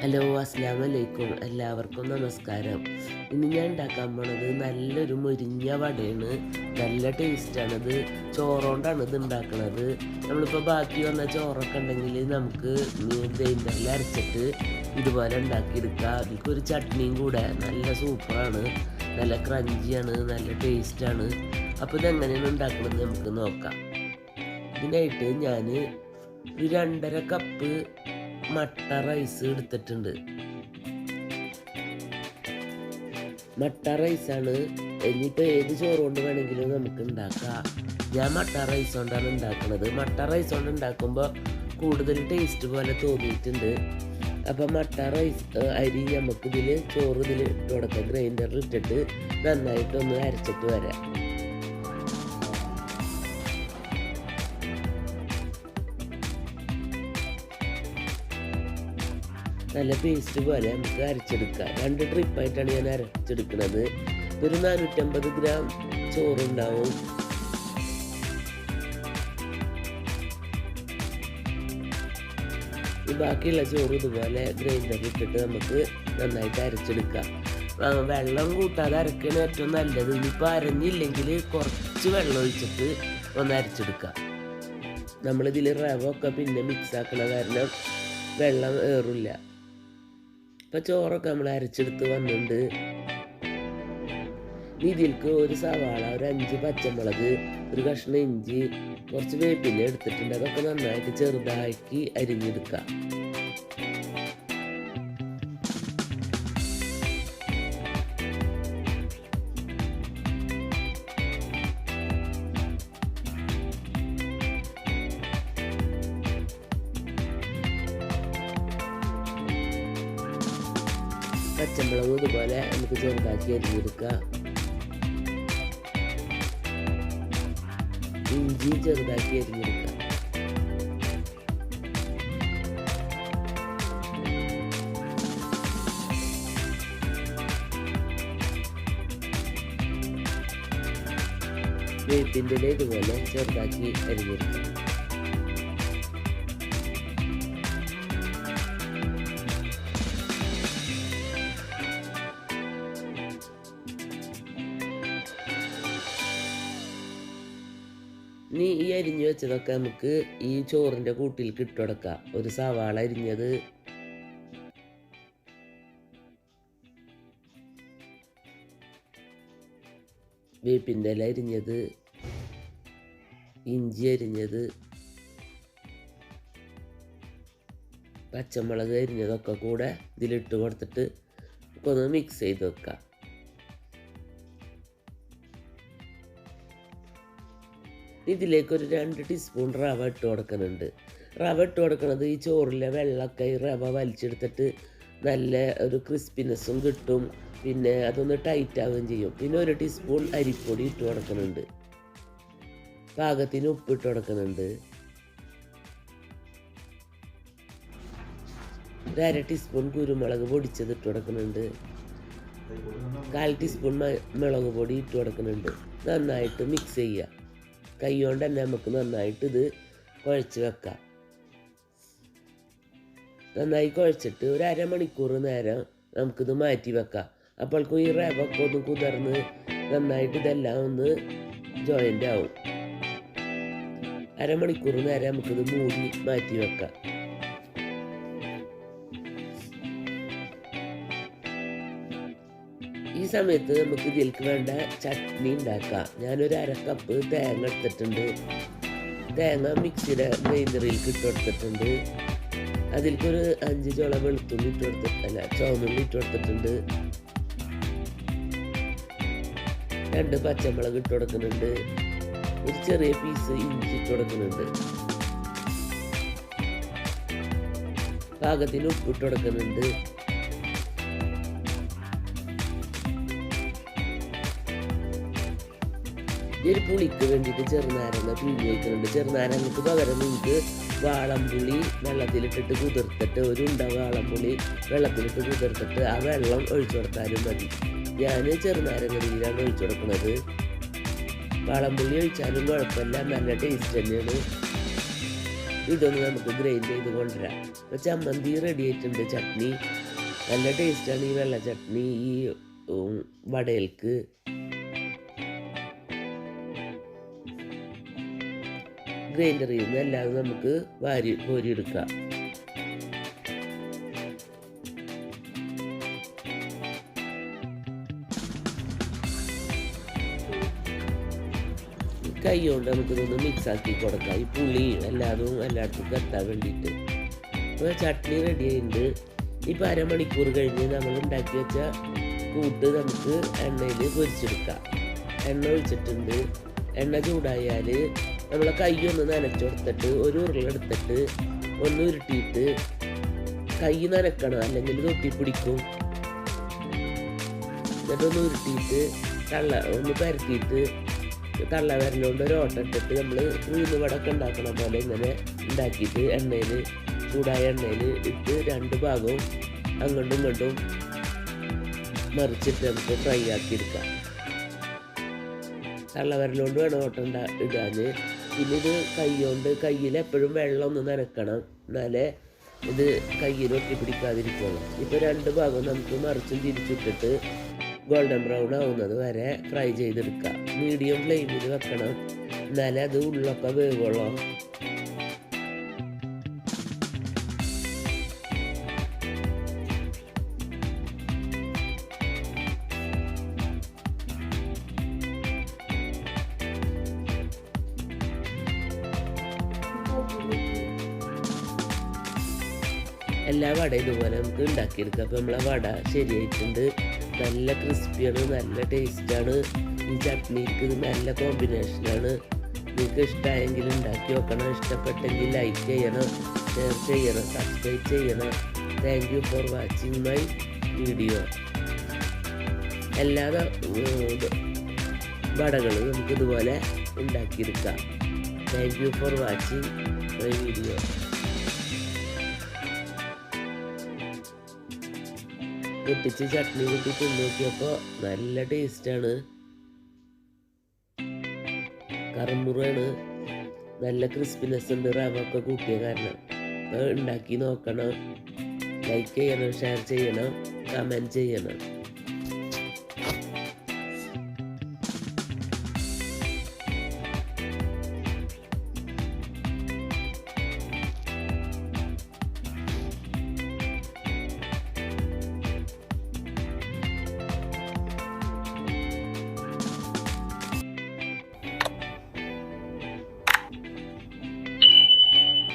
Hello അസ്സാം വലൈക്കും എല്ലാവർക്കും നമസ്കാരം. ഇന്ന് ഞാൻ ഉണ്ടാക്കാൻ പോണത് നല്ലൊരു മുരിഞ്ഞ വടയാണ്. നല്ല ടേസ്റ്റാണിത്. ചോറുകൊണ്ടാണ് ഇത് ഉണ്ടാക്കണത്. നമ്മളിപ്പോൾ ബാക്കി വന്ന ചോറൊക്കെ ഉണ്ടെങ്കിൽ നമുക്ക് ഗ്രൈൻഡറിൽ അരച്ചിട്ട് ഇതുപോലെ ഉണ്ടാക്കിയെടുക്കുക അതിലേക്ക് ഒരു ചട്നിയും കൂടെ. നല്ല സൂപ്പറാണ്. നല്ല ക്രഞ്ചിയാണ്. നല്ല ടേസ്റ്റാണ്. അപ്പോൾ ഇതെങ്ങനെയാണ് ഉണ്ടാക്കുന്നത് നമുക്ക് നോക്കാം. ഇതിനായിട്ട് ഞാൻ ഒരു രണ്ടര കപ്പ് മട്ട റൈസ് എടുത്തിട്ടുണ്ട്. മട്ട റൈസാണ് ഇനിയിപ്പോൾ ഏത് ചോറ് കൊണ്ട് വേണമെങ്കിലും നമുക്ക് ഉണ്ടാക്കാം. ഞാൻ മട്ട റൈസ് കൊണ്ടാണ് ഉണ്ടാക്കുന്നത് മട്ട റൈസ് കൊണ്ട് ഉണ്ടാക്കുമ്പോൾ കൂടുതൽ ടേസ്റ്റ് പോലെ തോന്നിയിട്ടുണ്ട്. അപ്പോൾ മട്ട റൈസ് അരി നമുക്കിതിൽ ചോറ് ഇതിൽ കൊടുക്കാം ഗ്രൈൻഡറിൽ ഇട്ടിട്ട് നന്നായിട്ടൊന്ന് അരച്ചിട്ട് വരാം. നല്ല പേസ്റ്റ് പോലെ നമുക്ക് അരച്ചെടുക്കാം. രണ്ട് ട്രിപ്പായിട്ടാണ് ഞാൻ അരച്ചെടുക്കുന്നത് ഒരു നാനൂറ്റമ്പത് ഗ്രാം ചോറുണ്ടാവും. ഈ ബാക്കിയുള്ള ചോറ് ഇതുപോലെ ഗ്രൈൻഡറിൽ ഇട്ടിട്ട് നമുക്ക് നന്നായിട്ട് അരച്ചെടുക്കാം. വെള്ളം കൂട്ടാതെ അരക്കണ ഏറ്റവും നല്ലത്. ഇനിയിപ്പോൾ അരഞ്ഞില്ലെങ്കിൽ കുറച്ച് വെള്ളം ഒഴിച്ചിട്ട് ഒന്ന് അരച്ചെടുക്കാം. നമ്മളിതിൽ റവ ഒക്കെ പിന്നെ മിക്സ് ആക്കണ കാരണം വെള്ളം ഏറില്ല. ഇപ്പം ചോറൊക്കെ നമ്മൾ അരച്ചെടുത്ത് വന്നിട്ടുണ്ട്. ഇതിൽക്ക് ഒരു സവാള ഒരു അഞ്ച് പച്ചമുളക് ഒരു കഷ്ണം ഇഞ്ചി കുറച്ച് വേപ്പില എടുത്തിട്ടുണ്ട്. അതൊക്കെ നന്നായിട്ട് ചെറുതാക്കി അരിഞ്ഞെടുക്കാം. പച്ചമുളകും ഇതുപോലെ നമുക്ക് ചെറുതാക്കി അരിഞ്ഞെടുക്കാം ഇഞ്ചി ചെറുതാക്കി അരിഞ്ഞെടുക്കാം വേപ്പിന്റെ ഇല ഇതുപോലെ ചെറുതാക്കി അരിഞ്ഞെടുക്കാം ഇനി ഈ അരിഞ്ഞു വെച്ചതൊക്കെ നമുക്ക് ഈ ചോറിന്റെ കൂട്ടിലേക്ക് ഇട്ട് ഒരു സവാള അരിഞ്ഞത്. വേപ്പിന്റെ ഇല അരിഞ്ഞത്. ഇഞ്ചി അരിഞ്ഞത്. പച്ചമുളക് അരിഞ്ഞതൊക്കെ കൂടെ ഇതിലിട്ട് കൊടുത്തിട്ട് ഒന്ന് മിക്സ് ചെയ്ത് വെക്കാം. ഇതിലേക്ക് ഒരു രണ്ട് ടീസ്പൂൺ റവ ഇട്ട് കൊടുക്കുന്നുണ്ട്. റവ ഇട്ട് കൊടുക്കുന്നത് ഈ ചോറിലെ വെള്ളമൊക്കെ ഈ റവ വലിച്ചെടുത്തിട്ട് നല്ല ഒരു ക്രിസ്പിനെസ്സും കിട്ടും. പിന്നെ അതൊന്ന് ടൈറ്റ് ആവുകയും ചെയ്യും. പിന്നെ ഒരു ടീസ്പൂൺ അരിപ്പൊടി ഇട്ട് കൊടുക്കുന്നുണ്ട്. പാകത്തിന് ഉപ്പ് ഇട്ട് കൊടുക്കുന്നുണ്ട്. ഒരു അര ടീസ്പൂൺ കുരുമുളക് പൊടിച്ചത് ഇട്ട് കൊടുക്കുന്നുണ്ട്. കാൽ ടീസ്പൂൺ മുളക് പൊടി ഇട്ട് കൊടുക്കുന്നുണ്ട്. നന്നായിട്ട് മിക്സ് ചെയ്യുക. കൈ കൊണ്ട് തന്നെ നമുക്ക് നന്നായിട്ട് ഇത് കുഴച്ച് വെക്കാം. നന്നായി കുഴച്ചിട്ട് ഒരു അരമണിക്കൂർ നേരം നമുക്കിത് മാറ്റി വെക്കാം. അപ്പോൾക്കും ഈ റവൊക്കെ ഒന്ന് കുതിർന്ന് നന്നായിട്ട് ഇതെല്ലാം ഒന്ന് ജോയിന്റ് ആവും. അരമണിക്കൂർ നേരം നമുക്കിത് മൂടി മാറ്റി വെക്കാം. ഈ സമയത്ത് നമുക്ക് ഇതിലേക്ക് വേണ്ട ചട്നി ഉണ്ടാക്കാം. ഞാനൊരു അരക്കപ്പ് കപ്പ് തേങ്ങ എടുത്തിട്ടുണ്ട്. തേങ്ങ മിക്സിയുടെ ഗ്രൈൻഡറിൽ ഇട്ട് കൊടുത്തിട്ടുണ്ട്. അതിലേക്കൊരു അഞ്ച് ചോള വെളുത്തുള്ളി ഇട്ട് കൊടുത്തിട്ട് അല്ല ചുവന്നുള്ളി ഇട്ട് കൊടുത്തിട്ടുണ്ട്. രണ്ട് പച്ചമുളക് ഇട്ട് കൊടുക്കുന്നുണ്ട്. ഒരു ചെറിയ പീസ് ഇഞ്ചി ഇട്ട് കൊടുക്കുന്നുണ്ട്. പാകത്തിന് ഉപ്പ് ഇട്ട് കൊടുക്കുന്നുണ്ട്. ഒരു പുളിക്ക് വേണ്ടിയിട്ട് ചെറുനാരങ്ങ പിഴിഞ്ഞ് വയ്ക്കുന്നുണ്ട് ചെറുനാരങ്ങക്ക് പകരം നിങ്ങൾക്ക് വാളംപുളി വെള്ളത്തിലിട്ടിട്ട് കുതിർത്തിട്ട് ഒരു ഉണ്ട വാളംപുളി വെള്ളത്തിലിട്ട് കുതിർത്തിട്ട് ആ വെള്ളം ഒഴിച്ചു കൊടുത്താലും മതി. ഞാൻ ചെറുനാരങ്ങ നീരാണ് ഒഴിച്ചു കൊടുക്കുന്നത്. വാളംപുളി ഒഴിച്ചാലും കുഴപ്പമില്ല നല്ല ടേസ്റ്റ് തന്നെയാണ്. ഇതൊന്ന് നമുക്ക് ഗ്രൈൻഡ് ചെയ്ത് കൊണ്ടുവരാം. അപ്പോൾ ചമ്മന്തി റെഡി ആയിട്ടുണ്ട് ചട്നി. നല്ല ടേസ്റ്റാണ് ഈ വെള്ള ചട്നി ഈ വടയിൽക്ക് ഗ്രൈൻഡറിൽ നിന്ന് എല്ലാം നമുക്ക് വാരി കോരിയെടുക്കാം. കൈ കൊണ്ട് നമുക്കിതൊന്ന് മിക്സ് ആക്കി കൊടുക്കാം. ഈ പുളി എല്ലാതും എല്ലായിടത്തും കത്താൻ വേണ്ടിയിട്ട്. അപ്പോൾ ചട്നി റെഡി ആയിട്ടുണ്ട്. ഇപ്പോൾ അരമണിക്കൂർ കഴിഞ്ഞ് നമ്മൾ ഉണ്ടാക്കി വെച്ച കൂട്ട് നമുക്ക് എണ്ണയിൽ പൊരിച്ചെടുക്കാം. എണ്ണ ഒഴിച്ചിട്ടുണ്ട്. എണ്ണ ചൂടായാൽ നമ്മളെ കൈ ഒന്ന് നനച്ചു കൊടുത്തിട്ട് ഒരു ഉരുളെടുത്തിട്ട് ഒന്ന് ഉരുട്ടിയിട്ട് കൈ നനക്കണം അല്ലെങ്കിൽ തൊട്ടി പിടിക്കും. എന്നിട്ടൊന്ന് ഉരുട്ടിയിട്ട് തള്ള ഒന്ന് പരത്തിയിട്ട് തള്ള വരലുകൊണ്ട് ഒരു ഓട്ടം ഇട്ടിട്ട് നമ്മൾ ഉഴുന്ന് വടക്കം ഉണ്ടാക്കണ പോലെ ഇങ്ങനെ ഉണ്ടാക്കിയിട്ട് എണ്ണയിൽ ചൂടായ എണ്ണയിൽ ഇട്ട് രണ്ട് ഭാഗവും അങ്ങോട്ടും ഇങ്ങോട്ടും മറിച്ചിട്ട് നമുക്ക് ഫ്രൈ ആക്കിയെടുക്കാം തള്ള വരലുകൊണ്ട് വേണം ഓട്ടം ഇടാൻ ഇത് കൈ കൊണ്ട് കയ്യിൽ എപ്പോഴും വെള്ളം ഒന്ന് നനക്കണം. എന്നാലേ ഇത് കയ്യിൽ ഒട്ടി പിടിക്കാതിരിക്കുള്ളൂ. ഇപ്പോൾ രണ്ട് ഭാഗം നമുക്ക് മറിച്ചും തിരിച്ചിട്ടിട്ട് ഗോൾഡൻ ബ്രൗൺ ആവുന്നത് വരെ ഫ്രൈ ചെയ്തെടുക്കാം. മീഡിയം ഫ്ലെയിമിൽ വെക്കണം. എന്നാലേ അത് ഉള്ളൊക്കെ വേവുള്ളൂ. എല്ലാ വടയും ഇതുപോലെ നമുക്ക് ഉണ്ടാക്കിയെടുക്കാം. അപ്പോൾ നമ്മളെ വട ശരിയായിട്ടുണ്ട്. നല്ല ക്രിസ്പിയാണ് നല്ല ടേസ്റ്റാണ് ഈ ചട്നിക്ക് നല്ല കോമ്പിനേഷനാണ് നിങ്ങൾക്ക് ഇഷ്ടമായെങ്കിൽ ഉണ്ടാക്കി നോക്കണം. ഇഷ്ടപ്പെട്ടെങ്കിൽ ലൈക്ക് ചെയ്യണം ഷെയർ ചെയ്യണം സബ്സ്ക്രൈബ് ചെയ്യണം. Thank you for watching my video എല്ലാ വടകളും നമുക്ക് ഇതുപോലെ ഉണ്ടാക്കിയെടുക്കാം. Thank you for watching my video പൊട്ടിച്ച് ചട്നി കൂട്ടി തിന്നോക്കിയപ്പോ നല്ല ടേസ്റ്റാണ് കറുമുറാണ്. നല്ല ക്രിസ്പിനെസ് ഉണ്ട്. റവൊക്കെ കൂട്ടിയ കാരണം. ഉണ്ടാക്കി നോക്കണം. ലൈക്ക് ചെയ്യണം ഷെയർ ചെയ്യണം കമന്റ് ചെയ്യണം.